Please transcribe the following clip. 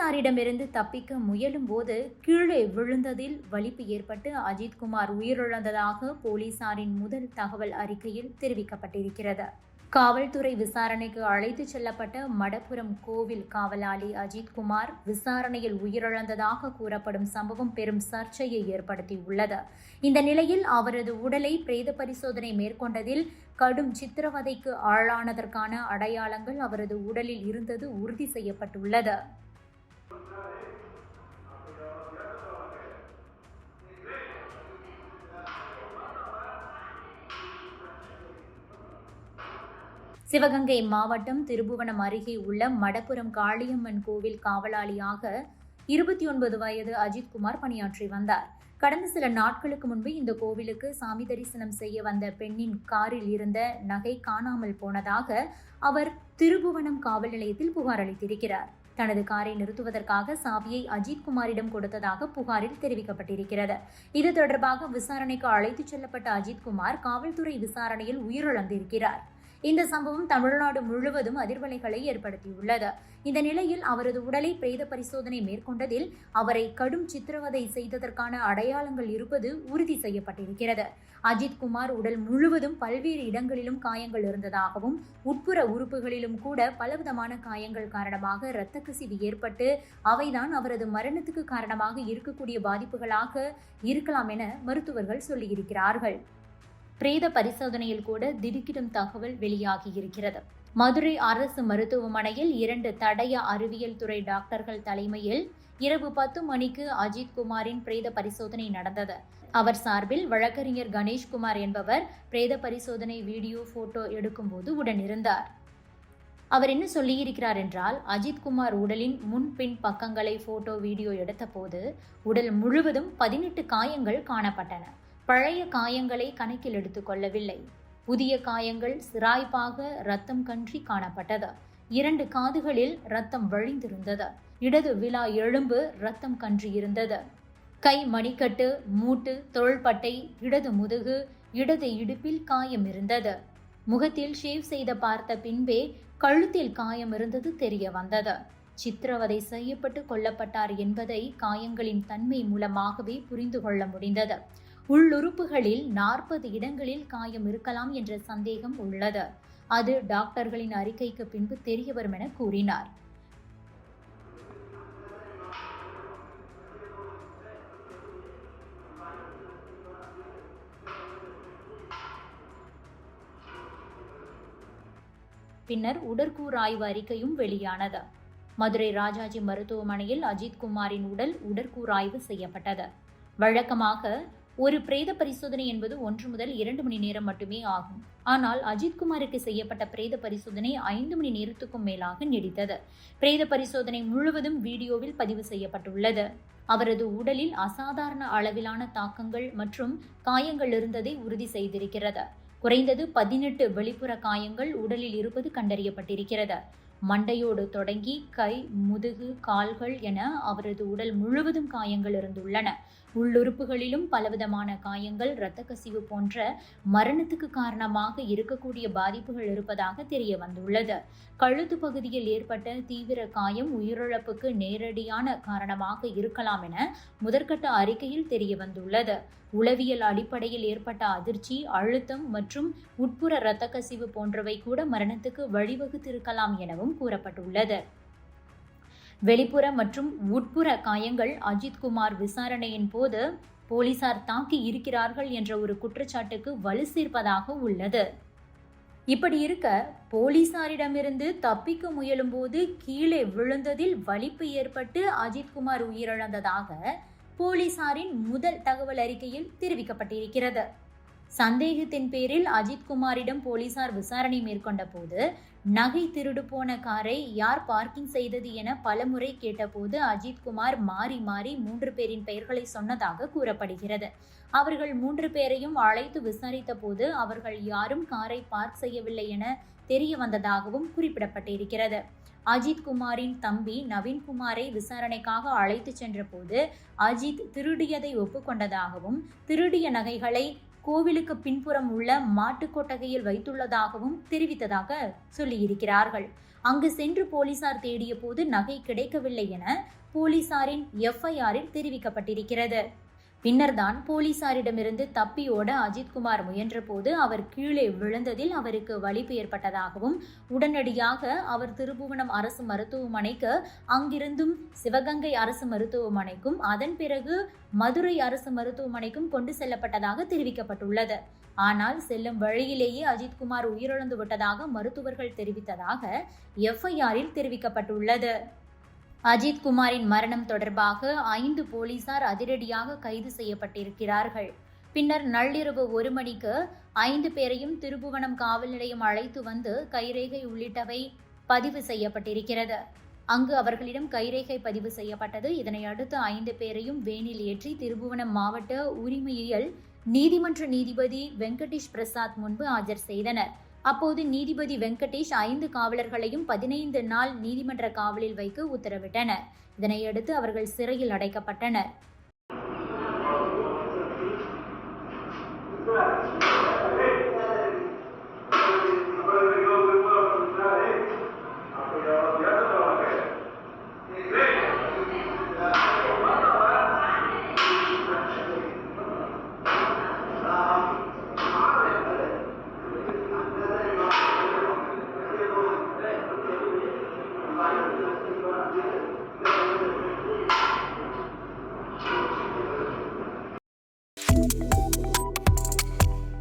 போலீசாரிடமிருந்து தப்பிக்க முயலும் போது கீழே விழுந்ததில் வலிப்பு ஏற்பட்டு அஜித்குமார் உயிரிழந்ததாக போலீசாரின் முதல் தகவல் அறிக்கையில் தெரிவிக்கப்பட்டிருக்கிறது. காவல்துறை விசாரணைக்கு அழைத்துச் செல்லப்பட்ட மடப்புரம் கோவில் காவலாளி அஜித்குமார் விசாரணையில் உயிரிழந்ததாக கூறப்படும் சம்பவம் பெரும் சர்ச்சையை ஏற்படுத்தியுள்ளது. இந்த நிலையில் அவரது உடலை பிரேத பரிசோதனை மேற்கொண்டதில் கடும் சித்திரவதைக்கு ஆளானதற்கான அடையாளங்கள் அவரது உடலில் இருந்தது உறுதி செய்யப்பட்டுள்ளது. சிவகங்கை மாவட்டம் திருபுவனம் அருகே உள்ள மடப்புரம் காளியம்மன் கோவில் காவலாளியாக இருபத்தி ஒன்பது வயது அஜித்குமார் பணியாற்றி வந்தார். கடந்த சில நாட்களுக்கு முன்பு இந்த கோவிலுக்கு சாமி தரிசனம் செய்ய வந்த பெண்ணின் காரில் இருந்த நகை காணாமல் போனதாக அவர் திருபுவனம் காவல் நிலையத்தில் புகார் அளித்திருக்கிறார். தனது காரை நிறுத்துவதற்காக சாவியை அஜித்குமாரிடம் கொடுத்ததாக புகாரில் தெரிவிக்கப்பட்டிருக்கிறது. இது தொடர்பாக விசாரணைக்கு அழைத்துச் செல்லப்பட்ட அஜித்குமார் காவல்துறை விசாரணையில் உயிரிழந்திருக்கிறார். இந்த சம்பவம் தமிழ்நாடு முழுவதும் அதிர்வலைகளை ஏற்படுத்தியுள்ளது. இந்த நிலையில் அவரது உடலை பிரேத பரிசோதனை மேற்கொண்டதில் அவரை கடும் சித்திரவதை செய்ததற்கான அடையாளங்கள் இருப்பது உறுதி செய்யப்பட்டிருக்கிறது. அஜித் குமார் உடல் முழுவதும் பல்வேறு இடங்களிலும் காயங்கள் இருந்ததாகவும் உட்புற உறுப்புகளிலும் கூட பலவிதமான காயங்கள் காரணமாக இரத்த கசிவு ஏற்பட்டு அவைதான் அவரது மரணத்துக்கு காரணமாக இருக்கக்கூடிய பாதிப்புகளாக இருக்கலாம் என மருத்துவர்கள் சொல்லியிருக்கிறார்கள். பிரேத பரிசோதனையில் கூட திடுக்கிடும் தகவல் வெளியாகி இருக்கிறது மதுரை அரசு மருத்துவமனையில் இரண்டு தடய அறிவியல் துறை டாக்டர்கள் தலைமையில் இரவு பத்து மணிக்கு அஜித் குமாரின் பிரேத பரிசோதனை நடந்தது. அவர் சார்பில் வழக்கறிஞர் கணேஷ்குமார் என்பவர் பிரேத பரிசோதனை வீடியோ போட்டோ எடுக்கும்போது உடனிருந்தார் அவர் என்ன சொல்லியிருக்கிறார் என்றால் அஜித்குமார் உடலின் முன்பின் பக்கங்களை போட்டோ வீடியோ எடுத்தபோது உடல் முழுவதும் பதினெட்டு காயங்கள் காணப்பட்டன. பழைய காயங்களை கணக்கில் எடுத்துக் கொள்ளவில்லை. புதிய காயங்கள் சிராய்ப்பாக ரத்தம் கன்றி காணப்பட்டது. இரண்டு காதுகளில் ரத்தம் வழிந்திருந்தது. இடது விழா எலும்பு ரத்தம் கன்றி இருந்தது கை மணிக்கட்டு மூட்டு தோள்பட்டை இடது முதுகு இடது இடுப்பில் காயம் இருந்தது. முகத்தில் ஷேவ் செய்த பார்த்த பின்பே கழுத்தில் காயம் இருந்தது தெரிய வந்தது. சித்திரவதை செய்யப்பட்டு கொல்லப்பட்டார் என்பதை காயங்களின் தன்மை மூலமாகவே புரிந்து கொள்ள முடிந்தது. உள்ளுறுப்புகளில் நாற்பது இடங்களில் காயம் இருக்கலாம் என்ற சந்தேகம் உள்ளது. அது டாக்டர்களின் அறிக்கைக்கு பின்பு தெரிய வரும் என கூறினார். பின்னர் உடற்கூறாய்வு அறிக்கையும் வெளியானது. மதுரை ராஜாஜி மருத்துவமனையில் அஜித் குமாரின் உடல் உடற்கூறாய்வு செய்யப்பட்டது. வழக்கமாக ஒரு பிரேத பரிசோதனை என்பது ஒன்று முதல் இரண்டு மணி நேரம் மட்டுமே ஆகும். ஆனால் அஜித்குமாருக்கு செய்யப்பட்ட பிரேத பரிசோதனை ஐந்து மணி நேரத்துக்கும் மேலாக நீடித்தது. பிரேத பரிசோதனை முழுவதும் வீடியோவில் பதிவு செய்யப்பட்டுள்ளது. அவரது உடலில் அசாதாரண அளவிலான தாக்கங்கள் மற்றும் காயங்கள் இருந்ததை உறுதி செய்திருக்கிறது. குறைந்தது பதினெட்டு வெளிப்புற காயங்கள் உடலில் இருப்பது கண்டறியப்பட்டிருக்கிறது. மண்டையோடு தொடங்கி கை முதுகு கால்கள் என அவரது உடல் முழுவதும் காயங்கள் இருந்துள்ளன. உள்ளுறுப்புகளிலும் பலவிதமான காயங்கள் இரத்த கசிவு போன்ற மரணத்துக்கு காரணமாக இருக்கக்கூடிய பாதிப்புகள் இருப்பதாக தெரிய வந்துள்ளது. கழுத்து பகுதியில் ஏற்பட்ட தீவிர காயம் உயிரிழப்புக்கு நேரடியான காரணமாக இருக்கலாம் என முதற்கட்ட அறிக்கையில் தெரிய வந்துள்ளது. உளவியல் அடிப்படையில் ஏற்பட்ட அதிர்ச்சி அழுத்தம் மற்றும் உட்புற இரத்த கசிவு போன்றவை கூட மரணத்துக்கு வழிவகுத்திருக்கலாம் எனவும் கூறப்பட்டுள்ளது. வெளிப்புற மற்றும் உட்புற காயங்கள் அஜித்குமார் விசாரணையின் போது போலீசார் தாக்கி இருக்கிறார்கள் என்ற ஒரு குற்றச்சாட்டுக்கு வலு சேர்ப்பதாக உள்ளது. இப்படி இருக்க போலீசாரிடமிருந்து தப்பிக்க முயலும்போது கீழே விழுந்ததில் வலிப்பு ஏற்பட்டு அஜித்குமார் உயிரிழந்ததாக போலீசாரின் முதல் தகவல் அறிக்கையில் தெரிவிக்கப்பட்டிருக்கிறது. சந்தேகத்தின் பேரில் அஜித்குமாரிடம் போலீசார் விசாரணை மேற்கொண்ட போது நகை திருடு போன காரை யார் பார்க்கிங் செய்தது என பலமுறை கேட்டபோது அஜித்குமார் மாறி மாறி மூன்று பேரின் பெயர்களை சொன்னதாக கூறப்படுகிறது. அவர்கள் மூன்று பேரையும் அழைத்து விசாரித்த போது அவர்கள் யாரும் காரை பார்க் செய்யவில்லை என தெரிய வந்ததாகவும் குறிப்பிடப்பட்டிருக்கிறது. அஜித் குமாரின் தம்பி நவீன்குமாரை விசாரணைக்காக அழைத்து சென்றபோது அஜித் திருடியதை ஒப்புக்கொண்டதாகவும் திருடிய நகைகளை கோவிலுக்கு பின்புறம் உள்ள மாட்டுக் கொட்டகையில் வைத்துள்ளதாகவும் தெரிவித்ததாக சொல்லியிருக்கிறார்கள். அங்கு சென்று போலீசார் தேடிய போது நகை கிடைக்கவில்லை என போலீசாரின் எஃப்ஐஆரில் தெரிவிக்கப்பட்டிருக்கிறது. பின்னர்தான் போலீசாரிடமிருந்து தப்பியோட அஜித்குமார் முயன்றபோது அவர் கீழே விழுந்ததில் அவருக்கு வலிப்பு ஏற்பட்டதாகவும் உடனடியாக அவர் திருபுவனம் அரசு மருத்துவமனைக்கு அங்கிருந்தும் சிவகங்கை அரசு மருத்துவமனைக்கும் அதன் பிறகு மதுரை அரசு மருத்துவமனைக்கும் கொண்டு செல்லப்பட்டதாக தெரிவிக்கப்பட்டுள்ளது. ஆனால் செல்லும் வழியிலேயே அஜித்குமார் உயிரிழந்து விட்டதாக மருத்துவர்கள் தெரிவித்ததாக எஃப்ஐஆரில் தெரிவிக்கப்பட்டுள்ளது. அஜித் குமாரின் மரணம் தொடர்பாக ஐந்து போலீசார் அதிரடியாக கைது செய்யப்பட்டிருக்கிறார்கள். பின்னர் நள்ளிரவு ஒரு மணிக்கு ஐந்து பேரையும் திருபுவனம் காவல் நிலையம் அழைத்து வந்து கைரேகை உள்ளிட்டவை பதிவு செய்யப்பட்டிருக்கிறது. அங்கு அவர்களிடம் கைரேகை பதிவு செய்யப்பட்டது. இதனை அடுத்து ஐந்து பேரையும் வேனில் ஏற்றி திருபுவனம் மாவட்ட உரிமையியல் நீதிமன்ற நீதிபதி வெங்கடேஷ் பிரசாத் முன்பு ஆஜர் செய்தனர். அப்போது நீதிபதி வெங்கடேஷ் ஐந்து காவலர்களையும் பதினைந்து நாள் நீதிமன்ற காவலில் வைக்க உத்தரவிட்டனர். இதனையடுத்து அவர்கள் சிறையில் அடைக்கப்பட்டனர்.